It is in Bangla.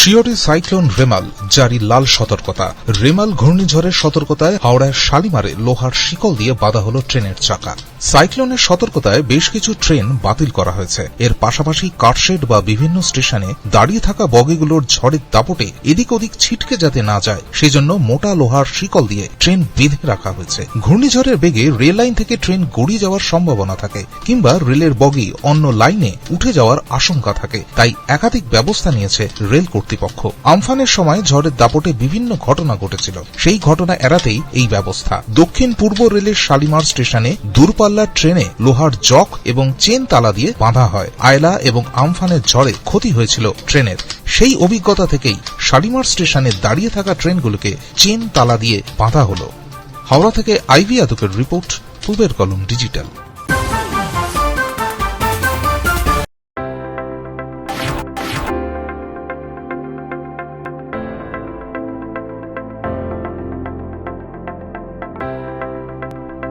শিওরে সাইক্লোন রেমাল, জারি লাল সতর্কতা। রেমাল ঘূর্ণিঝড়ের সতর্কতায় হাওড়ার শালিমারে লোহার শিকল দিয়ে বাঁধা হল ট্রেনের চাকা। সাইক্লোনের সতর্কতায় বেশ কিছু ট্রেন বাতিল করা হয়েছে। এর পাশাপাশি কারশেড বা বিভিন্ন স্টেশনে দাঁড়িয়ে থাকা বগিগুলোর ঝড়ের দাপটে এদিক ওদিক ছিটকে যাতে না যায়, সেজন্য মোটা লোহার শিকল দিয়ে ট্রেন বেঁধে রাখা হয়েছে। ঘূর্ণিঝড়ের বেগে রেল লাইন থেকে ট্রেন গড়িয়ে যাওয়ার সম্ভাবনা থাকে, কিংবা রেলের বগি অন্য লাইনে উঠে যাওয়ার আশঙ্কা থাকে। তাই একাধিক ব্যবস্থা নিয়েছে রেল কর্তৃপক্ষ। আমফানের সময় ঝড়ের দাপটে বিভিন্ন ঘটনা ঘটেছিল। সেই ঘটনা এড়াতেই এই ব্যবস্থা। দক্ষিণ পূর্ব রেলের শালিমার স্টেশনে দূরপাল্লার ট্রেনে লোহার জক এবং চেন তালা দিয়ে বাঁধা হয়। আয়লা এবং আমফানের ঝড়ে ক্ষতি হয়েছিল ট্রেনের। সেই অভিজ্ঞতা থেকেই শালিমার স্টেশনে দাঁড়িয়ে থাকা ট্রেনগুলোকে চেন তালা দিয়ে বাঁধা হল। হাওড়া থেকে আইভি আদকের রিপোর্ট, পূবের কলম ডিজিটাল।